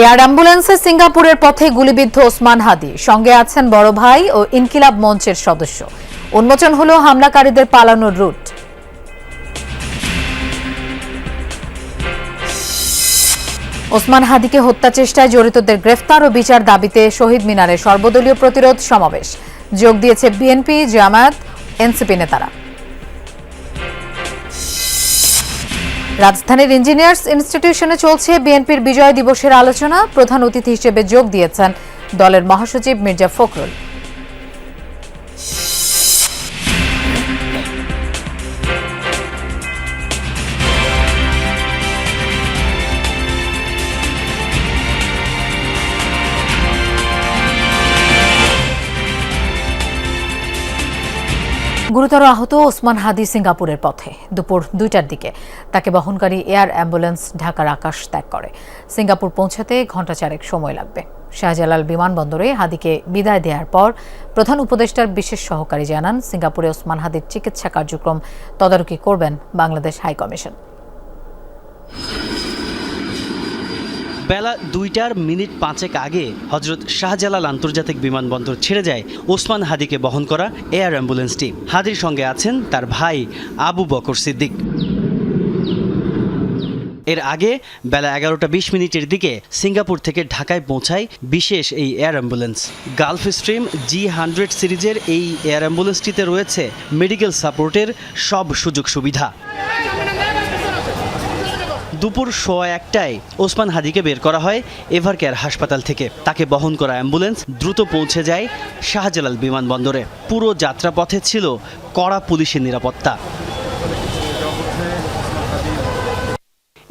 Air অ্যাম্বুলেন্সে সিঙ্গাপুরের পথে গুলিবিদ্ধ ওসমান হাদি। সঙ্গে আছেন বড় ভাই ও ইনকিলাব মঞ্চের সদস্য। উন্মোচন হলো হামলাকারীদের পালানোর রুট। ওসমান হাদিকে হত্যা চেষ্টায় জড়িতদের গ্রেফতার ও বিচার দাবিতে শহীদ মিনারে সর্বদলীয় প্রতিরোধ সমাবেশ। যোগ দিয়েছে বিএনপি, জামায়াত, এনসিপি নেতারা। রাজধানীর ইঞ্জিনিয়ার্স ইনস্টিটিউশনে চলছে বিএনপির বিজয় দিবসের আলোচনা। প্রধান অতিথি হিসেবে যোগ দিয়েছেন দলের মহাসচিব মির্জা ফখরুল। গুরুতর আহত ওসমান হাদি সিঙ্গাপুরের পথে। দুপুর দুইটার দিকে তাকে বহনকারী এয়ার অ্যাম্বুলেন্স ঢাকার আকাশ ত্যাগ করে। সিঙ্গাপুর পৌঁছাতে ঘণ্টা চারেক সময় লাগবে। শাহজালাল বিমানবন্দরে হাদিকে বিদায় দেওয়ার পর প্রধান উপদেষ্টার বিশেষ সহকারী জানান, সিঙ্গাপুরে ওসমান হাদির চিকিৎসা কার্যক্রম তদারকি করবেন বাংলাদেশ হাইকমিশন। বেলা দুইটার মিনিট পাঁচেক আগে হজরত শাহজালাল আন্তর্জাতিক বিমানবন্দর ছেড়ে যায় ওসমান হাদিকে বহন করা এয়ার অ্যাম্বুলেন্সটি হাদির সঙ্গে আছেন তার ভাই আবু বকর সিদ্দিক। এর আগে বেলা এগারোটা বিশ মিনিটের দিকে সিঙ্গাপুর থেকে ঢাকায় পৌঁছায় বিশেষ এই air ambulance. Gulfstream G hundred সিরিজের এই এয়ার অ্যাম্বুলেন্সটিতে রয়েছে মেডিকেল সাপোর্টের সব সুযোগ সুবিধা। দুপুর সোয়া একটায় ওসমান হাদিকে বের করা হয় এভারকেয়ার হাসপাতাল থেকে। তাকে বহন করা অ্যাম্বুলেন্স দ্রুত পৌঁছে যায় শাহজালাল বিমানবন্দরে। পুরো যাত্রাপথে ছিল কড়া পুলিশের নিরাপত্তা।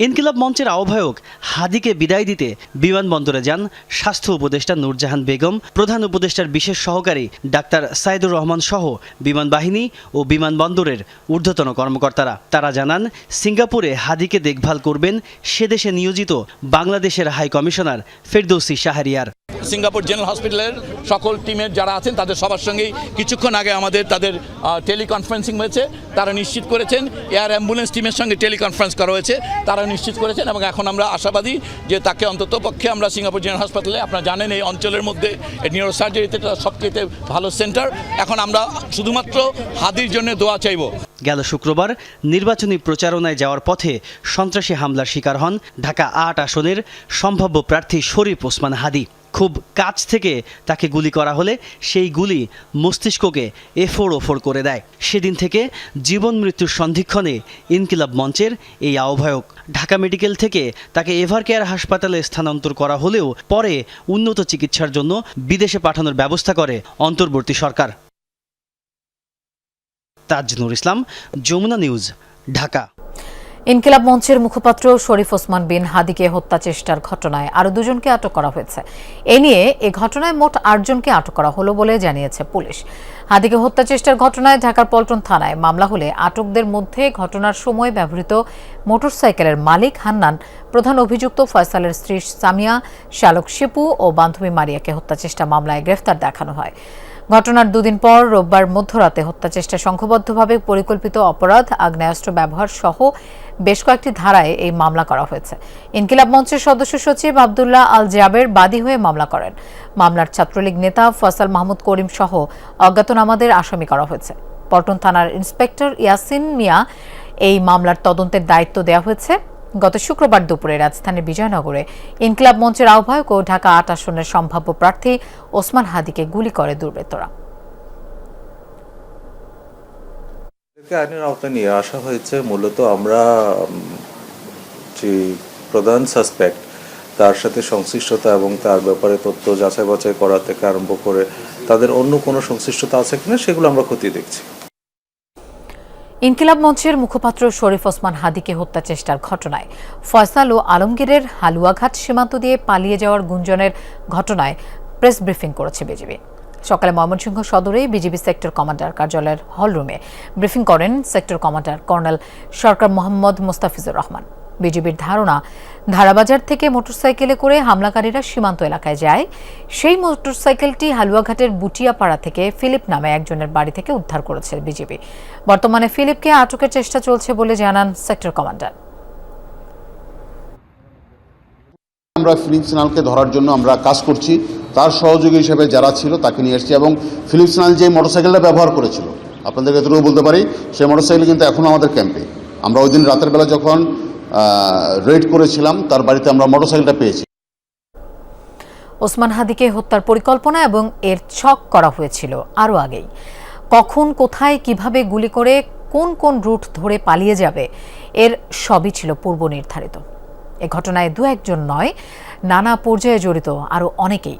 ইনকিলাব মঞ্চের আহ্বায়ক হাদিকে বিদায় দিতে বিমানবন্দরে যান স্বাস্থ্য উপদেষ্টা নূরজাহান বেগম, প্রধান উপদেষ্টার বিশেষ সহকারী ডাক্তার সাইদুর রহমান সহ বিমান বাহিনী ও বিমানবন্দরের ঊর্ধ্বতন কর্মকর্তারা। তারা জানান, সিঙ্গাপুরে হাদিকে দেখভাল করবেন সে দেশে নিয়োজিত বাংলাদেশের high commissioner Ferdousi Shahriar. Singapore general hospital সকল টিমের যারা আছেন, তাদের সবার সঙ্গেই কিছুক্ষণ আগে আমাদের তাদের টেলিকনফারেন্সিং হয়েছে। তারা নিশ্চিত করেছেন, এয়ার অ্যাম্বুলেন্স টিমের সঙ্গে টেলিকনফারেন্স করা হয়েছে। তারা নিশ্চিত করেছেন এবং এখন আমরা আশাবাদী যে তাকে অন্তত পক্ষে আমরা সিঙ্গাপুর জেনারেল হাসপাতালে আপনারা জানেন এই অঞ্চলের মধ্যে নিউরো সার্জারিতে সবচেয়ে ভালো সেন্টার এখন আমরা শুধুমাত্র হাদির জন্য দোয়া চাইব। গেল শুক্রবার নির্বাচনী প্রচারণায় যাওয়ার পথে সন্ত্রাসী হামলার শিকার হন ঢাকা আট আসনের সম্ভাব্য প্রার্থী শরীফ ওসমান হাদি। খুব কাছ থেকে তাকে গুলি করা হলে সেই গুলি মস্তিষ্ককে এফোড় ওফোর করে দেয়। সেদিন থেকে জীবন মৃত্যুর সন্ধিক্ষণে ইনকিলাব মঞ্চের এই আহ্বায়ক ঢাকা মেডিকেল থেকে তাকে এভারকেয়ার হাসপাতালে স্থানান্তর করা হলেও পরে উন্নত চিকিৎসার জন্য বিদেশে পাঠানোর ব্যবস্থা করে অন্তর্বর্তী সরকার। তাজনুর ইসলাম, যমুনা নিউজ, ঢাকা। ইনকিলাব মঞ্চের মুখপাত্র শরীফ ওসমান বিন হাদিকে হত্যা চেষ্টার ঘটনায় আরও দুজনকে আটক করা হয়েছে। এ নিয়ে এ ঘটনায় মোট আটজনকে আটক করা হলো বলে জানিয়েছে পুলিশ। হাদিকে হত্যা চেষ্টার ঘটনায় ঢাকার পল্টন থানায় মামলা হলে আটকদের মধ্যে ঘটনার সময় ব্যবহৃত মোটরসাইকেলের মালিক হান্নান, প্রধান অভিযুক্ত ফয়সালের স্ত্রী সামিয়া, শালক শিপু ও বান্ধবী মারিয়াকে হত্যা চেষ্টা মামলায় গ্রেফতার দেখানো হয়। ঘটনার দুদিন পর রোববার মধ্যরাতে হত্যা চেষ্টা সংঘবদ্ধভাবে পরিকল্পিত অপরাধ, আগ্নেয়াস্ত্র ব্যবহার সহ বেশ কয়েকটি ধারায় এই মামলা করা হয়েছে। ইনকিলাব মঞ্চের সদস্য সচিব আবদুল্লাহ আল জাবের বাদী হয়ে মামলা করেন। মামলার ছাত্রলীগ নেতা ফয়সাল মাহমুদ করিম সহ অজ্ঞাতনামাদের আসামি করা হয়েছে। পল্টন থানার ইন্সপেক্টর ইয়াসিন মিয়া এই মামলার তদন্তের দায়িত্ব দেওয়া হয়েছে। গত শুক্রবার দুপুরে রাজধানীর বিজয়নগরে ইনকিলাব মঞ্চের আহ্বায়ক ও ঢাকা আট আসনের সম্ভাব্য প্রার্থী ওসমান হাদিকে গুলি করে দুর্বৃত্তরা। আইনের আওতায় নিয়ে আসা হয়েছে। মূলত আমরা যে প্রধান সাসপেক্ট তার সাথে সংশ্লিষ্টতা এবং তার ব্যাপারে তথ্য যাচাই বাছাই করা থেকে আরম্ভ করে তাদের অন্য কোনো সংশ্লিষ্টতা আছে কিনা সেগুলো আমরা খতিয়ে দেখছি। ইনকিলাব মঞ্চের মুখপাত্র শরীফ ওসমান হাদিকে হত্যা চেষ্টার ঘটনায়। ফয়সাল ও আলমগীরের হালুয়াঘাট সীমান্ত দিয়ে পালিয়ে যাওয়ার গুঞ্জনের ঘটনায় প্রেস ব্রিফিং করেছে বিজিবি। সকালে ময়মনসিংহ সদরে বিজিবি সেক্টর কমান্ডার কার্যালয়ের হলরুমে ব্রিফিং করেন sector commander colonel Sarkar Mohammad Mostafizur Rahman. বিজিবির ধারণা ধারাবাজার থেকে মোটরসাইকেলে করে হামলাকারীরা সীমান্ত এলাকায় যায়। সেই মোটরসাইকেলটি হালুয়াঘাটের বুটিয়াপাড়া থেকে ফিলিপ নামে একজনের বাড়ি থেকে উদ্ধার করেছে বিজেপি বর্তমানে ফিলিপকে আটকের চেষ্টা চলছে বলে জানান সেক্টর কমান্ডার। আমরা ফিলিপস নালকে ধরার জন্য আমরা কাজ করছি। তার সহযোগী হিসেবে যারা ছিল তাকে নিয়ে এসেছি এবং ফিলিপস নাল যে মোটরসাইকেলটা ব্যবহার করেছিল আপনাদের এতটুকু বলতে পারি, সেই মোটরসাইকেল কিন্তু এখনও আমাদের ক্যাম্পে। আমরা ওই দিন রাতের বেলা যখন রেড করেছিলাম, তার বাড়িতে আমরা মোটরসাইকেলটা পেয়েছি। ওসমান হাদিকে হত্যার পরিকল্পনা এবং এর ছক করা হয়েছিল আরও আগেই। কখন, কোথায়, কীভাবে গুলি করে, কোন কোন রুট ধরে পালিয়ে যাবে, এর সবই ছিল পূর্ব নির্ধারিত। এ ঘটনায় দু একজন নয়, নানা পর্যায়ে জড়িত আরও অনেকেই।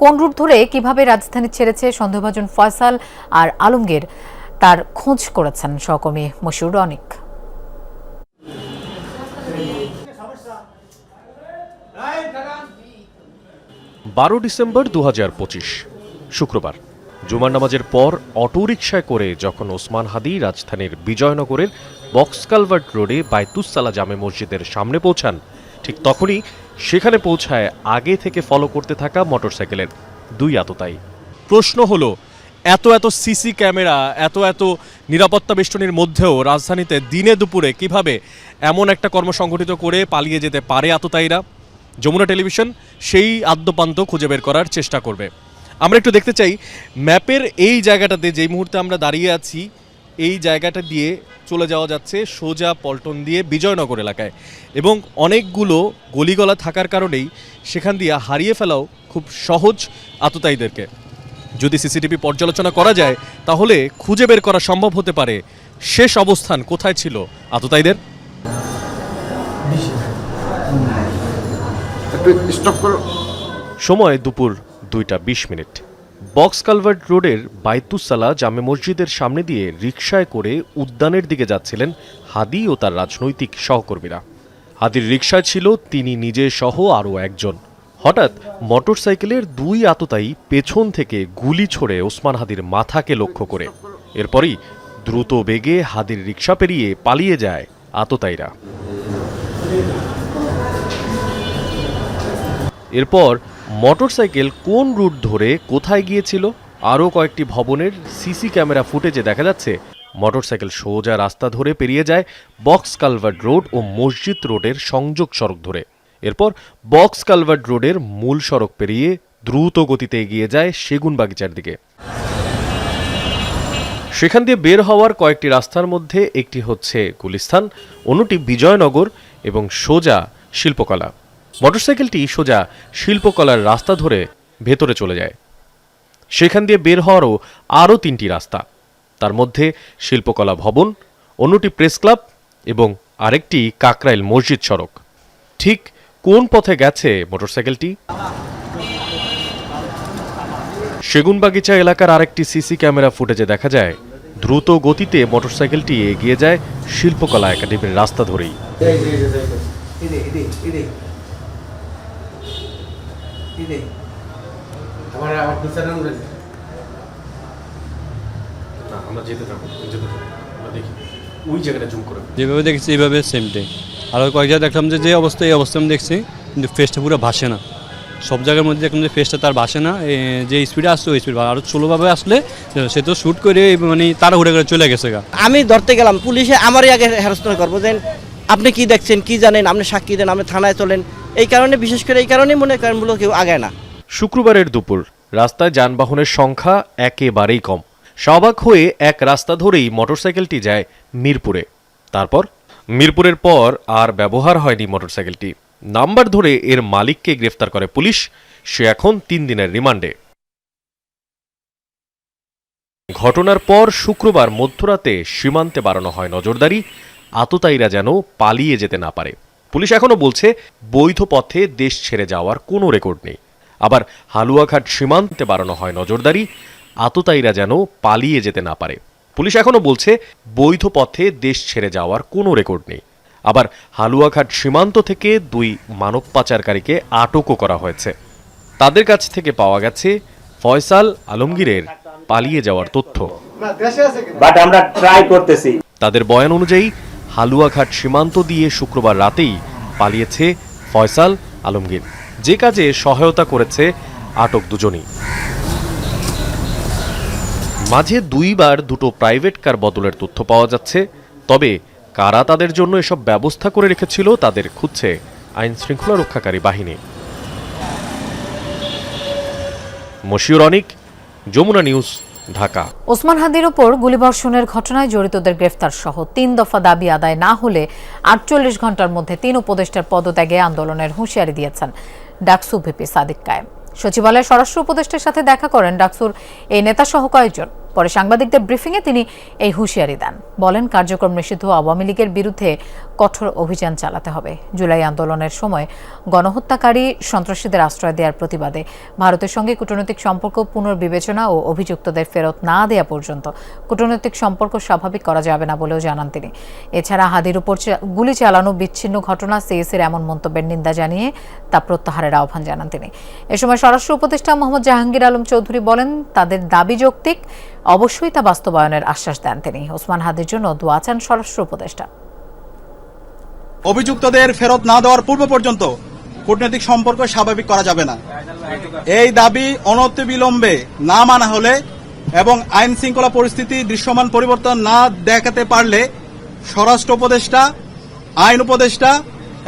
কোন রুট ধরে কীভাবে রাজধানী ছেড়েছে সন্দেহভাজন ফয়সাল আর আলমগীর, তার খোঁজ করেছেন সহকর্মী মশিউর অনিক বারো ডিসেম্বর দু হাজার পঁচিশ, শুক্রবার। জুমার নামাজের পর অটোরিকশায় করে যখন ওসমান হাদি রাজধানীর বিজয়নগরের বক্স কালভার্ট রোডে বাইতুসালা জামে মসজিদের সামনে পৌঁছান, ঠিক তখনই সেখানে পৌঁছায় আগে থেকে ফলো করতে থাকা মোটরসাইকেলের দুই আততায়ী। প্রশ্ন হলো, এত এত সিসি ক্যামেরা এত এত নিরাপত্তা বেষ্টনীর মধ্যেও রাজধানীতে দিনে দুপুরে কীভাবে এমন একটা কর্ম সংগঠিত করে পালিয়ে যেতে পারে আততায়ীরা? যমুনা টেলিভিশন সেই আদ্যপান্ত খুঁজে বের করার চেষ্টা করবে। আমরা একটু দেখতে চাই, ম্যাপের এই জায়গাটাতে যেই মুহূর্তে আমরা দাঁড়িয়ে আছি, এই জায়গাটা দিয়ে চলে যাওয়া যাচ্ছে সোজা পল্টন দিয়ে বিজয়নগর এলাকায়। এবং অনেকগুলো গলিগলা থাকার কারণেই সেখান দিয়ে হারিয়ে ফেলাও খুব সহজ আততায়ীদেরকে। যদি সিসিটিভি পর্যালোচনা করা যায়, তাহলে খুঁজে বের করা সম্ভব হতে পারে। শেষ অবস্থান কোথায় ছিল আততায়ীদের? সময় দুপুর দুইটা বিশ মিনিট। বক্স কালভার্ট রোডের বাইতুসালা জামে মসজিদের সামনে দিয়ে রিকশায় করে উদ্যানের দিকে যাচ্ছিলেন হাদি ও তার রাজনৈতিক সহকর্মীরা। হাদির রিকশায় ছিল তিনি নিজে সহ আরও একজন। হঠাৎ মোটরসাইকেলের দুই আততায়ী পেছন থেকে গুলি ছোড়ে ওসমান হাদির মাথাকে লক্ষ্য করে। এরপরই দ্রুত বেগে হাদির রিকশা পেরিয়ে পালিয়ে যায় আততায়ীরা। এরপর মোটরসাইকেল কোন রুট ধরে কোথায় গিয়েছিল? আরও কয়েকটি ভবনের সিসি ক্যামেরা ফুটেজে দেখা যাচ্ছে। মোটরসাইকেল সোজা রাস্তা ধরে পেরিয়ে যায় বক্স কালভার্ট রোড ও মসজিদ রোডের সংযোগ সড়ক ধরে। এরপর বক্স কালভার্ট রোডের মূল সড়ক পেরিয়ে দ্রুত গতিতে এগিয়ে যায় সেগুন বাগিচার দিকে। সেখান দিয়ে বের হওয়ার কয়েকটি রাস্তার মধ্যে একটি হচ্ছে গুলিস্তান অন্যটি বিজয়নগর এবং সোজা শিল্পকলা। মোটরসাইকেলটি সোজা শিল্পকলার রাস্তা ধরে ভেতরে চলে যায়। সেখান দিয়ে বের হওয়ারও আরও তিনটি রাস্তা। তার মধ্যে শিল্পকলা ভবন, অন্যটি প্রেস ক্লাব এবং আরেকটি কাকরাইল মসজিদ সড়ক। ঠিক কোন পথে গেছে মোটরসাইকেলটি? সেগুনবাগিচা এলাকার আরেকটি সিসি ক্যামেরা ফুটেজে দেখা যায়, দ্রুত গতিতে মোটরসাইকেলটি এগিয়ে যায় শিল্পকলা একাডেমির রাস্তা ধরেই। আমার আমার পিছনে উঠেছে আমরা যেতে থাকব যেতে থাকব আমরা দেখি ওই জায়গাটা জুম করে। যেভাবে দেখছি এইভাবে সেমটাই আর কয়েক জায়গায় দেখলাম যে যে অবস্থা এই অবস্থা আমি দেখছি কিন্তু ফেসটা পুরো ভাসে না। সব জায়গার মধ্যে দেখলাম যে ফেসটা তার ভাসে না। যে স্পিডে আসছে ওই স্পিড আরও স্লোভাবে আসলে সে তো শ্যুট করে মানে তারা উড়ে করে চলে গেছে গা। আমি ধরতে গেলাম পুলিশে আমারই আগে হ্যারাসমেন্ট করব যে আপনি কি দেখছেন কি জানেন আপনি সাক্ষী দেন আপনি থানায় চলেন। এই কারণে, বিশেষ করে এই কারণেই মনে করেন মূলত কেউ আগায় না। শুক্রবারের দুপুর, রাস্তায় যানবাহনের সংখ্যা একেবারেই কম। সবাক হয়ে এক রাস্তা ধরেই মোটরসাইকেলটি যায় মিরপুরে। তারপর? মিরপুরের পর আর ব্যবহার হয়নি মোটরসাইকেলটি। নাম্বার ধরে এর মালিককে গ্রেফতার করে পুলিশ, সে এখন তিন দিনের রিমান্ডে। ঘটনার পর শুক্রবার মধ্যরাতে সীমান্তে বাড়ানো হয় নজরদারি, আততায়ীরা যেন পালিয়ে যেতে না পারে। পুলিশ এখনও বলছে বৈধ পথে দেশ ছেড়ে যাওয়ার কোনো রেকর্ড নেই। আবার হালুয়াঘাট সীমান্তে বাড়ানো হয় নজরদারি আততায়ীরা যেন পালিয়ে যেতে না পারে। পুলিশ এখনও বলছে বৈধ পথে দেশ ছেড়ে যাওয়ার কোনো রেকর্ড নেই। আবার হালুয়াঘাট সীমান্ত থেকে দুই মানব পাচারকারীকে আটকও করা হয়েছে। তাদের কাছ থেকে পাওয়া গেছে ফয়সাল আলমগীরের পালিয়ে যাওয়ার তথ্য। বাট আমরা ট্রাই করতেছি। তাদের বয়ান অনুযায়ী হালুয়াঘাট সীমান্ত দিয়ে শুক্রবার রাতেই পালিয়েছে ফয়সাল আলমগীর। যে কাজে সহায়তা করেছে আটক দুজনই। মাঝে দুইবার দুটো প্রাইভেট কার বদলের তথ্য পাওয়া যাচ্ছে, তবে কারা তাদের জন্য এসব ব্যবস্থা করে রেখেছিল তাদের খুঁজছে আইন শৃঙ্খলা রক্ষাকারী বাহিনী। মশিউর অনিক, যমুনা নিউজ ঢাকা। ওসমান হাদির ওপর গুলিবর্ষণের ঘটনায় জড়িতদের গ্রেফতার সহ তিন দফা দাবি আদায় না হলে আটচল্লিশ ঘণ্টার মধ্যে তিন উপদেষ্টার পদত্যাগে আন্দোলনের হুঁশিয়ারি দিয়েছেন ডাকসু ভিপি সাদিক কায়েম। সচিবালয়ে স্বরাষ্ট্র উপদেষ্টার সাথে দেখা করেন ডাকসুর এই নেতা সহ কয়েকজন। পরে সাংবাদিকদের ব্রিফিংয়ে তিনি এই হুঁশিয়ারি দেন। বলেন, কার্যক্রম নিষিদ্ধ আওয়ামী লীগের বিরুদ্ধে কঠোর অভিযান চালাতে হবে। জুলাই আন্দোলনের সময় গণহত্যাকারী সন্ত্রাসীদের আশ্রয় দেওয়ার প্রতিবাদে ভারতের সঙ্গে কূটনৈতিক সম্পর্ক পুনর্বিবেচনা ও অভিযুক্তদের ফেরত না দেওয়া পর্যন্ত কূটনৈতিক সম্পর্ক স্বাভাবিক করা যাবে না বলেও জানান তিনি। এছাড়া হাদির উপর গুলি চালানো বিচ্ছিন্ন ঘটনা সিএসির এমন মন্তব্যের নিন্দা জানিয়ে তা প্রত্যাহারের আহ্বান জানান তিনি। এ সময় স্বরাষ্ট্র উপদেষ্টা মোহাম্মদ জাহাঙ্গীর আলম চৌধুরী বলেন, তাদের দাবি যৌক্তিক, অবশ্যই তা বাস্তবায়নের আশ্বাস দেন তিনি। ওসমান হাদির জন্য দোয়া চান স্বরাষ্ট্র উপদেষ্টা। অভিযুক্তদের ফেরত না দেওয়ার পূর্ব পর্যন্ত কূটনৈতিক সম্পর্ক স্বাভাবিক করা যাবে না। এই দাবি অনতিবিলম্বে না মানা হলে এবং আইন শৃঙ্খলা পরিস্থিতি দৃশ্যমান পরিবর্তন না দেখাতে পারলে স্বরাষ্ট্র উপদেষ্টা, আইন উপদেষ্টা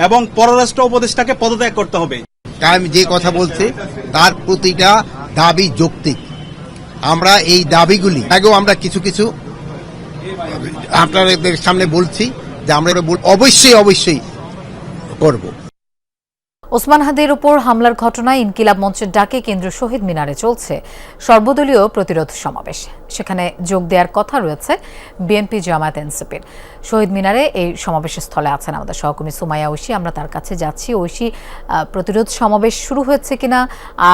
এবং পররাষ্ট্র উপদেষ্টাকে পদত্যাগ করতে হবে। আমি যে কথা বলছি, তার প্রতিটা দাবি যৌক্তিক। আমরা এই দাবিগুলি, আগেও আমরা কিছু কিছু আপনাদের সামনে বলছি যে আমরা অবশ্যই অবশ্যই করব। ওসমান হাদির উপর হামলার ঘটনায় ইনকিলাব মঞ্চের ডাকে কেন্দ্র শহীদ মিনারে চলছে সর্বদলীয় প্রতিরোধ সমাবেশ। সেখানে যোগ দেওয়ার কথা রয়েছে বিএনপি জামায়াত এনসিপির। শহীদ মিনারে এই সমাবেশের স্থলে আছেন আমাদের সহকর্মী সুমাইয়া ঐশী। আমরা তার কাছে যাচ্ছি। ঐশী প্রতিরোধ সমাবেশ শুরু হয়েছে কিনা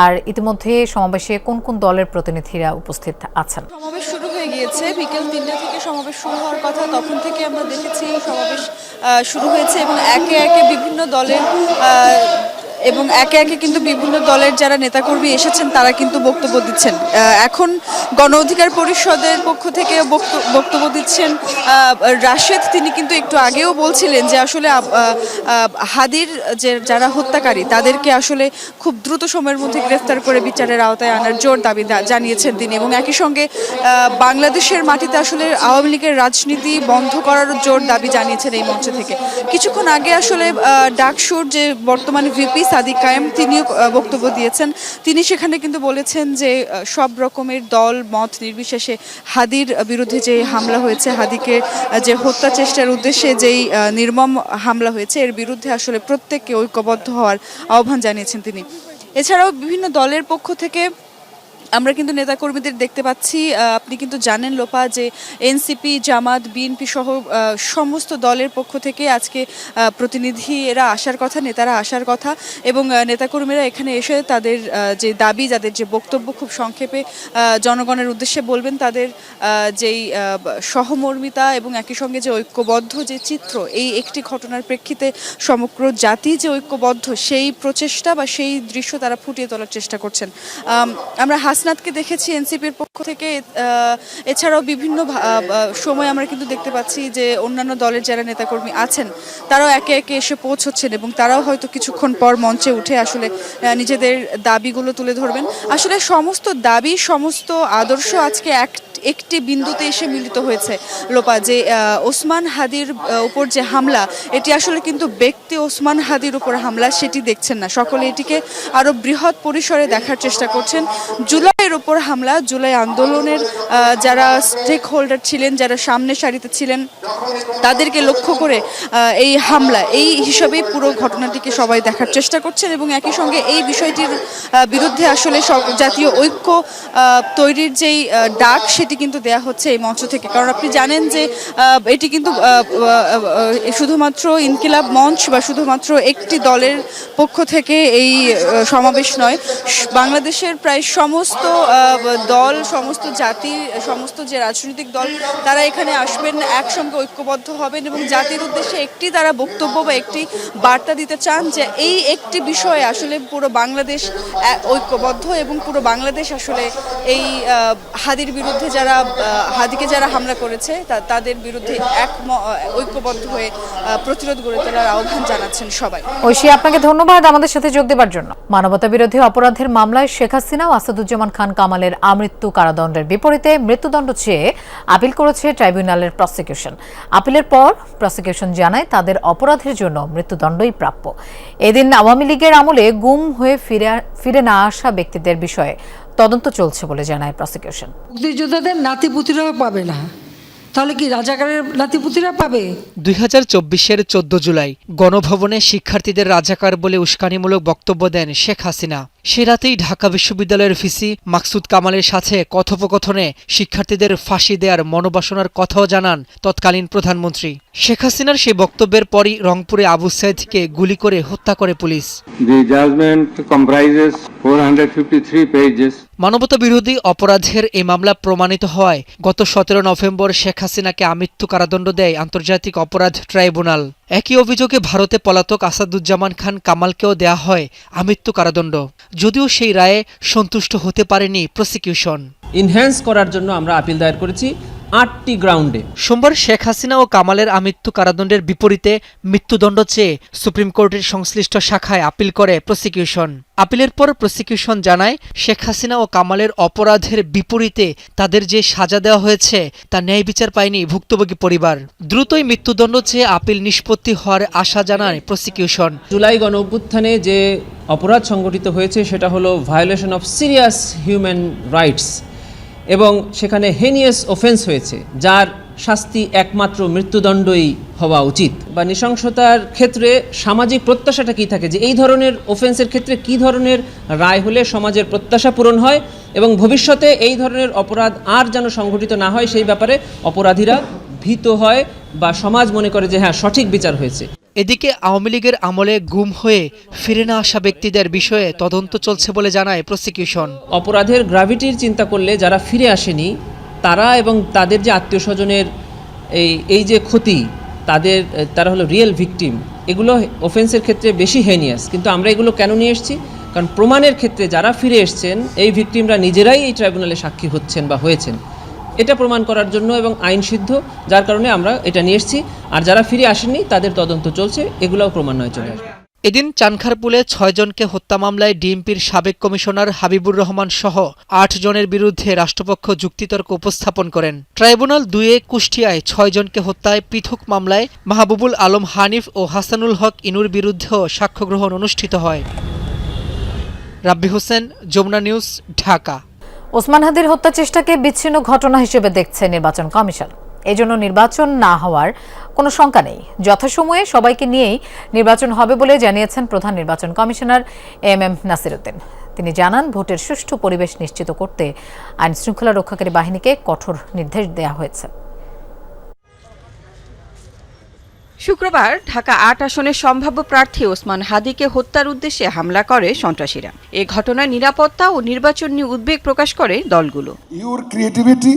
আর ইতিমধ্যে সমাবেশে কোন কোন দলের প্রতিনিধিরা উপস্থিত আছেন? সমাবেশ শুরু হয়ে গিয়েছে। বিকেল তিনটা থেকে সমাবেশ শুরু হওয়ার কথা তখন থেকে আমরা দেখেছি সমাবেশ শুরু হয়েছে এবং একে একে বিভিন্ন দলের এবং একে একে কিন্তু বিভিন্ন দলের যারা নেতাকর্মী এসেছেন, তারা কিন্তু বক্তব্য দিচ্ছেন। এখন গণ অধিকার পরিষদের পক্ষ থেকে বক্ত- বক্তব্য দিচ্ছেন রাশেদ। তিনি কিন্তু একটু আগেও বলছিলেন যে আসলে হাদির যে যারা হত্যাকারী, তাদেরকে আসলে খুব দ্রুত সময়ের মধ্যে গ্রেফতার করে বিচারের আওতায় আনার জোর দাবি জানিয়েছেন তিনি এবং একই সঙ্গে বাংলাদেশের মাটিতে আসলে আওয়ামী লীগের রাজনীতি বন্ধ করার জোর দাবি জানিয়েছেন এই মঞ্চ থেকে। কিছুক্ষণ আগে আসলে ডাকসুর যে বর্তমানে ভিপি সাদিক কায়েম তিনিও বক্তব্য দিয়েছেন। তিনি সেখানে কিন্তু বলেছেন যে সব রকমের দল, মত নির্বিশেষে হাদির বিরুদ্ধে যে হামলা হয়েছে, হাদিকে যে হত্যা চেষ্টার উদ্দেশ্যে যেই নির্মম হামলা হয়েছে, এর বিরুদ্ধে আসলে প্রত্যেককে ঐক্যবদ্ধ হওয়ার আহ্বান জানিয়েছেন তিনি। এছাড়াও বিভিন্ন দলের পক্ষ থেকে আমরা কিন্তু নেতাকর্মীদের দেখতে পাচ্ছি আপনি কিন্তু জানেন লোপা যে এনসিপি, জামাত, বিএনপি সহ সমস্ত দলের পক্ষ থেকে আজকে প্রতিনিধিরা আসার কথা, নেতারা আসার কথা এবং নেতাকর্মীরা এখানে এসে তাদের যে দাবি, যাদের যে বক্তব্য খুব সংক্ষেপে জনগণের উদ্দেশ্যে বলবেন, তাদের যেই সহমর্মিতা এবং একই সঙ্গে যে ঐক্যবদ্ধ যে চিত্র, এই একটি ঘটনার প্রেক্ষিতে সমগ্র জাতি যে ঐক্যবদ্ধ, সেই প্রচেষ্টা বা সেই দৃশ্য তারা ফুটিয়ে তোলার চেষ্টা করছেন। আমরা আমরা হাসনাতকে দেখেছি এনসিপির পক্ষ থেকে এছাড়াও বিভিন্ন সময় আমরা কিন্তু দেখতে পাচ্ছি যে অন্যান্য দলের যারা নেতাকর্মী আছেন, তারাও একে একে এসে পৌঁছচ্ছেন এবং তারাও হয়তো কিছুক্ষণ পর মঞ্চে উঠে আসলে নিজেদের দাবিগুলো তুলে ধরবেন। আসলে সমস্ত দাবি, সমস্ত আদর্শ আজকে এক একটি বিন্দুতে এসে মিলিত হয়েছে। লোপা, যে ওসমান হাদির উপর যে হামলা, এটি আসলে কিন্তু ব্যক্তি ওসমান হাদির উপর হামলা, সেটি দেখছেন না। সকলে এটিকে আরও বৃহৎ পরিসরে দেখার চেষ্টা করছেন। জুলাইয়ের উপর হামলা, জুলাই আন্দোলনের যারা স্টেক হোল্ডার ছিলেন, যারা সামনে সারিতে ছিলেন, তাদেরকে লক্ষ্য করে এই হামলা, এই হিসাবেই পুরো ঘটনাটিকে সবাই দেখার চেষ্টা করছেন এবং একই সঙ্গে এই বিষয়টির বিরুদ্ধে আসলে জাতীয় ঐক্য তৈরির যেই ডাক, সেটি কিন্তু দেয়া হচ্ছে এই মঞ্চ থেকে। কারণ আপনি জানেন যে এটি কিন্তু শুধুমাত্র ইনকিলাব মঞ্চ বা শুধুমাত্র একটি দলের পক্ষ থেকে এই সমাবেশ নয়। বাংলাদেশের প্রায় সমস্ত আহ, দল সমস্ত জাতি সমস্ত যে রাজনৈতিক দল তারা এখানে আসবেন একসঙ্গে ঐক্যবদ্ধ হবেন এবং জাতির উদ্দেশ্যে একটি তারা বক্তব্য বা একটি বার্তা দিতে চান যে এই একটি বিষয়ে আসলে পুরো বাংলাদেশ ঐক্যবদ্ধ এবং পুরো বাংলাদেশ আসলে এই হাদির বিরুদ্ধে যারা হাদিকে যারা হামলা করেছে তাদের বিরুদ্ধে এক ঐক্যবদ্ধ হয়ে প্রতিরোধ গড়ে তোলার আহ্বান জানাচ্ছেন সবাই। ঐশী আপনাকে ধন্যবাদ আমাদের সাথে যোগ দেবার জন্য। মানবতা বিরোধী অপরাধের মামলায় শেখ হাসিনা আসাদুজ্জামান বাইতুজ্জামান খান কামালের আমৃত্যু কারাদণ্ডের বিপরীতে মৃত্যুদণ্ড চেয়ে আপিল করেছে ট্রাইব্যুনালের প্রসিকিউশন। আপিলের পর প্রসিকিউশন জানায় তাদের অপরাধের জন্য মৃত্যুদণ্ডই প্রাপ্য। এদিন আওয়ামী লীগের আমলে গুম হয়ে ফিরে ফিরে না আসা ব্যক্তিদের বিষয়ে তদন্ত চলছে বলে জানায় প্রসিকিউশন। মুক্তিযোদ্ধাদের নাতিপুতিরাও পাবে না। তাহলে কি রাজাকারের নাতিপুতিরা পাবে? দুই হাজার চব্বিশের চোদ্দ জুলাই গণভবনে শিক্ষার্থীদের রাজাকার বলে উস্কানিমূলক বক্তব্য দেন শেখ হাসিনা। সে রাতেই ঢাকা বিশ্ববিদ্যালয়ের ভিসি মাকসুদ কামালের সাথে কথোপকথনে শিক্ষার্থীদের ফাঁসি দেওয়ার মনোবাসনার কথাও জানান তৎকালীন প্রধানমন্ত্রী। শেখ হাসিনার সেই বক্তব্যের পরই রংপুরে আবু সাইদকে গুলি করে হত্যা করে police. The judgment comprises 453 pages. মানবতা বিরোধী অপরাধের এই মামলা প্রমাণিত হওয়ায় গত সতেরো নভেম্বর শেখ হাসিনাকে আমৃত্যু কারাদণ্ড দেয় আন্তর্জাতিক অপরাধ ট্রাইব্যুনাল। একই অভিযোগে ভারতে পলাতক আসাদুজ্জামান খান কামালকেও দেয়া হয় আমৃত্যু কারাদণ্ড। যদিও সেই রায়ে সন্তুষ্ট হতে পারেনি প্রসিকিউশন। ইনহ্যান্স করার জন্য আমরা আপিল দায়ের করেছি। আটটি গ্রাউন্ডে। সোমবার শেখ হাসিনা ও কামালের আমৃত্যু কারাদণ্ডের বিপরীতে মৃত্যুদণ্ড চেয়ে সুপ্রিম কোর্টের সংশ্লিষ্ট শাখায় আপিল করে প্রসিকিউশন। আপিলের পর প্রসিকিউশন জানায় শেখ হাসিনা ও কামালের অপরাধের বিপরীতে তাদের যে সাজা দেওয়া হয়েছে তা ন্যায় বিচার পায়নি ভুক্তভোগী পরিবার। দ্রুতই মৃত্যুদণ্ড চেয়ে আপিল নিষ্পত্তি হওয়ার আশা জানায় প্রসিকিউশন। জুলাই গণ অভ্যুত্থানে যে অপরাধ সংগঠিত হয়েছে সেটা হলো violation of serious human rights এবং সেখানে হেনিয়াস অফেন্স হয়েছে, যার শাস্তি একমাত্র মৃত্যুদণ্ডই হওয়া উচিত। বা নৃশংসতার ক্ষেত্রে সামাজিক প্রত্যাশাটা কী থাকে? যে এই ধরনের অফেন্সের ক্ষেত্রে কী ধরনের রায় হলে সমাজের প্রত্যাশা পূরণ হয় এবং ভবিষ্যতে এই ধরনের অপরাধ আর যেন সংঘটিত না হয়, সেই ব্যাপারে অপরাধীরা ভীত হয় বা সমাজ মনে করে যে হ্যাঁ সঠিক বিচার হয়েছে। এদিকে আওয়ামী লীগের আমলে গুম হয়ে ফিরে না আসা ব্যক্তিদের বিষয়ে তদন্ত চলছে বলে জানায় প্রসিকিউশন। অপরাধের গ্রাভিটির চিন্তা করলে যারা ফিরে আসেনি, তারা এবং তাদের যে আত্মীয় স্বজনের এই এই যে ক্ষতি, তাদের, তারা হলো রিয়েল ভিকটিম এগুলো অফেন্সের ক্ষেত্রে বেশি হেনিয়াস কিন্তু আমরা এগুলো কেন নিয়ে এসেছি? কারণ প্রমাণের ক্ষেত্রে যারা ফিরে এসছেন, এই ভিকটিমরা নিজেরাই এই ট্রাইব্যুনালে সাক্ষী হচ্ছেন বা হয়েছেন। এটা প্রমাণ করার জন্য এবং আইন সিদ্ধ, যার কারণে আমরা এটা নিয়ে এসেছি। আর যারা ফিরে আসেননি, তাদের তদন্ত চলছে, এগুলোও ক্রমান্বয়ে চলে আসবে। এদিন চানখারপুলে ছয়জনকে হত্যা মামলায় ডিএমপির সাবেক কমিশনার হাবিবুর রহমান সহ আট জনের বিরুদ্ধে রাষ্ট্রপক্ষ যুক্তিতর্ক উপস্থাপন করেন। ট্রাইব্যুনাল দুয়ে কুষ্টিয়ায় ছয়জনকে হত্যায় পৃথক মামলায় মাহবুবুল আলম হানিফ ও হাসানুল হক ইনুর বিরুদ্ধেও সাক্ষ্য গ্রহণ অনুষ্ঠিত হয়। রাব্বি হোসেন, যমুনা নিউজ, ঢাকা। ওসমান হাদির হত্যা চেষ্টাকে বিচ্ছিন্ন ঘটনা হিসেবে দেখছে নির্বাচন কমিশন। এজন্য নির্বাচন না হওয়ার কোনো শঙ্কা নেই। যথাসময়ে সবাইকে নিয়েই নির্বাচন হবে বলে জানিয়েছেন প্রধান নির্বাচন কমিশনার এম এম নাসিরুদ্দিন। তিনি জানান, ভোটের সুষ্ঠু পরিবেশ নিশ্চিত করতে আইন শৃঙ্খলা রক্ষাকারী বাহিনীকে কঠোর নির্দেশ দেওয়া হয়েছে। শুক্রবার ঢাকা আট আসনের সম্ভাব্য প্রার্থী ওসমান হাদিকে হত্যার উদ্দেশ্যে হামলা করে সন্ত্রাসীরা। এ ঘটনায় নিরাপত্তা ও নির্বাচন নিয়ে উদ্বেগ প্রকাশ করে দলগুলো। ইউর ক্রিয়েটিভিটি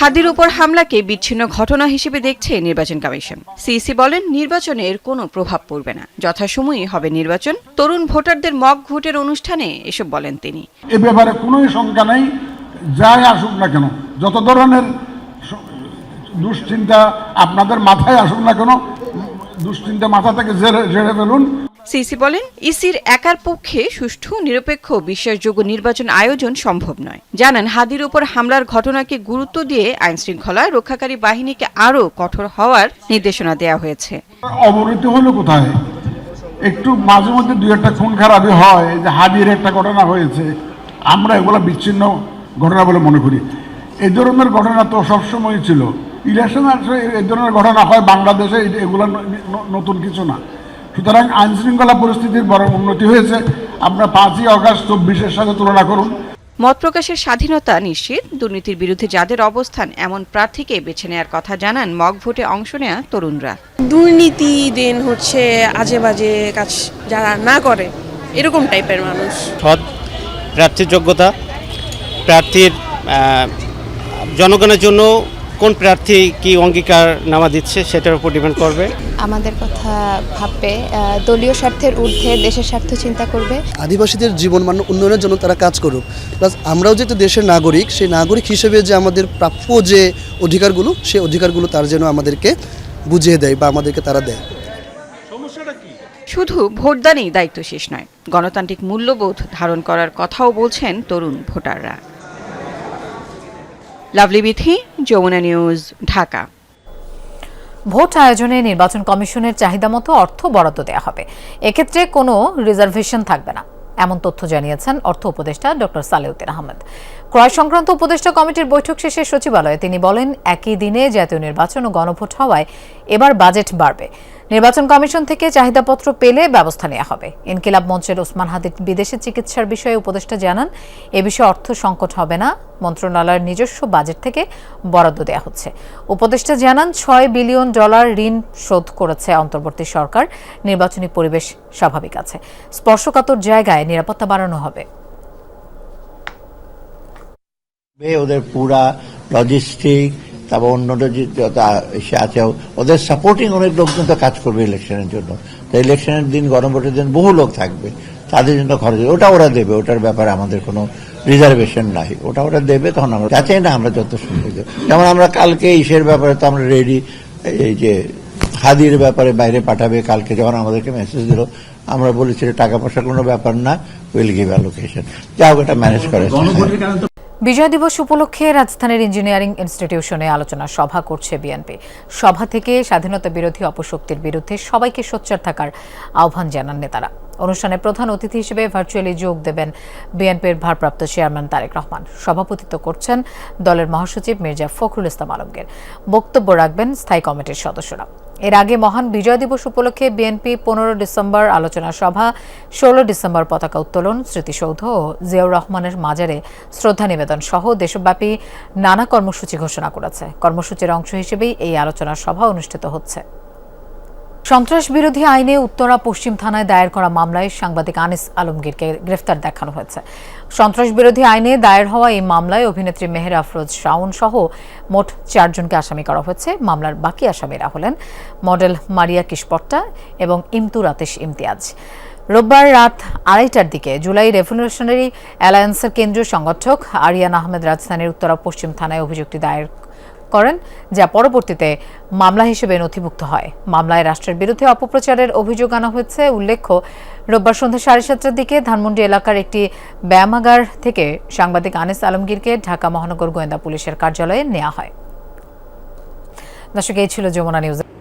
হাদির উপর হামলাকে বিচ্ছিন্ন ঘটনা হিসেবে দেখছে নির্বাচন কমিশন। সিইসি বলেন নির্বাচনে এর কোনো প্রভাব পড়বে না। যথাসময়ই হবে নির্বাচন। তরুণ ভোটারদের মক ভোটের অনুষ্ঠানে এসব বলেন তিনি। এ ব্যাপারে কোনো শঙ্কা নেই যাই আসুক না কেন। যত ধরনের দুশ্চিন্তা আপনাদের মাথায় আসুক না কেন দুশ্চিন্তা মাথা থেকে জেরে ফেলুন। সিসি বলেন ইসির একার পক্ষে সুষ্ঠু নিরপেক্ষ বিশ্বাসযোগ্য নির্বাচন আয়োজন সম্ভব নয়। জানান হাদির উপর হামলার ঘটনাকে গুরুত্ব দিয়ে আইন শৃঙ্খলা রক্ষাকারী বাহিনীকে আরও কঠোর হওয়ার নির্দেশনা দেওয়া হয়েছে। অবনতি হলো কোথায়? একটু মাঝে মধ্যে দুই একটা খুন খারাপি হয় যে হাদির একটা ঘটনা হয়েছে। আমরা এগুলো বিচ্ছিন্ন ঘটনা বলে মনে করি। এই ধরনের ঘটনা তো সবসময় ছিল। ইলেকশন আসলে এই ধরনের ঘটনা হয় বাংলাদেশে এগুলো নতুন কিছু না। সুতরাং আইন শৃঙ্খলা পরিস্থিতির বড় উন্নতি হয়েছে। আমরা পাঁচই অগাস্ট চব্বিশের সাথে তুলনা করুন। মত প্রকাশের স্বাধীনতা নিশ্চিত দুর্নীতির বিরুদ্ধে যাদের অবস্থান এমন প্রার্থীকে বেছে নেওয়ার কথা জানান মক ভোটে অংশ নেয়া তরুণরা। দুর্নীতি দেন হচ্ছে আজে বাজে কাজ যারা না করে এরকম টাইপের মানুষ। সৎ প্রার্থীর যোগ্যতা প্রার্থীর জনগণের জন্য কোন প্রার্থী কি অঙ্গীকার নামা দিচ্ছে সেটার উপর ডিপেন্ড করবে। আমাদের কথা ভাববে দলীয় স্বার্থের ঊর্ধ্বে দেশের স্বার্থ চিন্তা করবে। আদিবাসীদের জীবন মান উন্নয়নের জন্য তারা কাজ করুক। প্লাস আমরাও যেহেতু দেশের নাগরিক সেই নাগরিক হিসেবে যে আমাদের প্রাপ্য যে অধিকারগুলো সেই অধিকারগুলো তার যেন আমাদেরকে বুঝিয়ে দেয় বা আমাদেরকে তারা দেয়। শুধু ভোটদানেই দায়িত্ব শেষ নয় গণতান্ত্রিক মূল্যবোধ ধারণ করার কথাও বলছেন তরুণ ভোটাররা। লাভলি বিথি, যমুনা নিউজ, ঢাকা। ভোট আয়োজনে নির্বাচন কমিশনের চাহিদা মতো অর্থ বরাদ্দ দেওয়া হবে। এক্ষেত্রে কোনো রিজার্ভেশন থাকবে না, এমন তথ্য জানিয়েছেন অর্থ উপদেষ্টা ডক্টর সালেউদ্দিন আহমেদ। ক্রয় সংক্রান্ত উপদেষ্টা কমিটির বৈঠক শেষে সচিবালয়ে তিনি বলেন, একই দিনে জাতীয় নির্বাচন ও গণভোট হওয়ায় এবার বাজেট বাড়বে। নির্বাচন কমিশন থেকে চাহিদাপত্র পেলে ব্যবস্থা নেওয়া হবে। ইনকিলাব মঞ্চের ওসমান হাদির বিদেশে চিকিৎসার বিষয়ে উপদেষ্টা জানান, এ বিষয়ে অর্থ সংকট হবে না, মন্ত্রণালয়ের নিজস্ব বাজেট থেকে বরাদ্দ দেওয়া হচ্ছে। উপদেষ্টা জানান, ছয় বিলিয়ন ডলার ঋণ শোধ করেছে অন্তর্বর্তী সরকার, নির্বাচনী পরিবেশ স্বাভাবিক আছে। স্পর্শকাতর জায়গায় নিরাপত্তা বাড়ানো হবে। ওদের পুরা লজিস্টিক তারপর অন্য যে এসে আছে, ওদের সাপোর্টিং অনেক লোকজন তো কাজ করবে ইলেকশনের জন্য। তো ইলেকশনের দিন গরম ভোটের দিন বহু লোক থাকবে। তাদের জন্য খরচ ওটা ওরা দেবে, ওটার ব্যাপারে আমাদের কোনো রিজার্ভেশন নাই। ওটা ওরা দেবে, তখন আমরা চাচ্ছি না, আমরা যত সুন্দর যেমন আমরা কালকে ইসের ব্যাপারে তো আমরা রেডি এই যে হাদির ব্যাপারে বাইরে পাঠাবে কালকে, যখন আমাদেরকে মেসেজ দিল, আমরা বলেছি টাকা পয়সার কোনো ব্যাপার না উইল গিভ অ্যালোকেশন যা হোক এটা ম্যানেজ করে বিজয় দিবস উপলক্ষে রাজধানীর ইঞ্জিনিয়ারিং ইনস্টিটিউশনে আলোচনা সভা করছে বিএনপি। সভা থেকে স্বাধীনতা বিরোধী অপশক্তির বিরুদ্ধে সবাইকে সোচ্চার থাকার আহ্বান জানান নেতারা। অনুষ্ঠানে প্রধান অতিথি হিসেবে ভার্চুয়ালি যোগ দেবেন বিএনপির ভারপ্রাপ্ত চেয়ারম্যান তারেক রহমান। সভাপতিত্ব করছেন দলের মহাসচিব মির্জা ফখরুল ইসলাম আলমগীর। বক্তব্য রাখবেন স্থায়ী কমিটির সদস্যরা। এর আগে মহান বিজয় দিবস উপলক্ষে বিএনপি পনেরো ডিসেম্বর আলোচনা সভা, ষোলো ডিসেম্বর পতাকা উত্তোলন, স্মৃতিসৌধ ও জিয়াউর রহমানের মাজারে শ্রদ্ধা নিবেদন সহ দেশব্যাপী নানা কর্মসূচি ঘোষণা করেছে। কর্মসূচির অংশ হিসেবেই এই আলোচনা সভা অনুষ্ঠিত হচ্ছে। সন্ত্রাস বিরোধী আইনে উত্তরা পশ্চিম থানায় দায়ের করা মামলায় সাংবাদিক আনিস আলমগীরকে গ্রেফতার দেখানো হয়েছে। সন্ত্রাস বিরোধী আইনে দায়ের হওয়া এই মামলায় অভিনেত্রী মেহের আফরোজ শাওন সহ মোট চারজনকে আসামি করা হয়েছে। মামলার বাকি আসামিরা হলেন মডেল মারিয়া কিসপট্টা এবং ইমতুর আতিশ ইমতিয়াজ। রোববার রাত আড়াইটার দিকে জুলাই রেভলিউশনারি অ্যালায়েন্সের কেন্দ্রীয় সংগঠক আরিয়ান আহমেদ রাজধানীর উত্তরা পশ্চিম থানায় অভিযুক্তি দায়ের করেন, যা পরবর্তীতে মামলা হিসেবে নথিভুক্ত হয়। মামলায় রাষ্ট্রের বিরুদ্ধে অপপ্রচারের অভিযোগ আনা হয়েছে। উল্লেখ্য, রোববার সন্ধ্যা সাড়ে সাতটার দিকে ধানমন্ডি এলাকার একটি ব্যায়ামাগার থেকে সাংবাদিক আনিস আলমগীরকে ঢাকা মহানগর গোয়েন্দা পুলিশের কার্যালয়ে নেওয়া হয়। দর্শক, এই ছিল যমুনা নিউজ।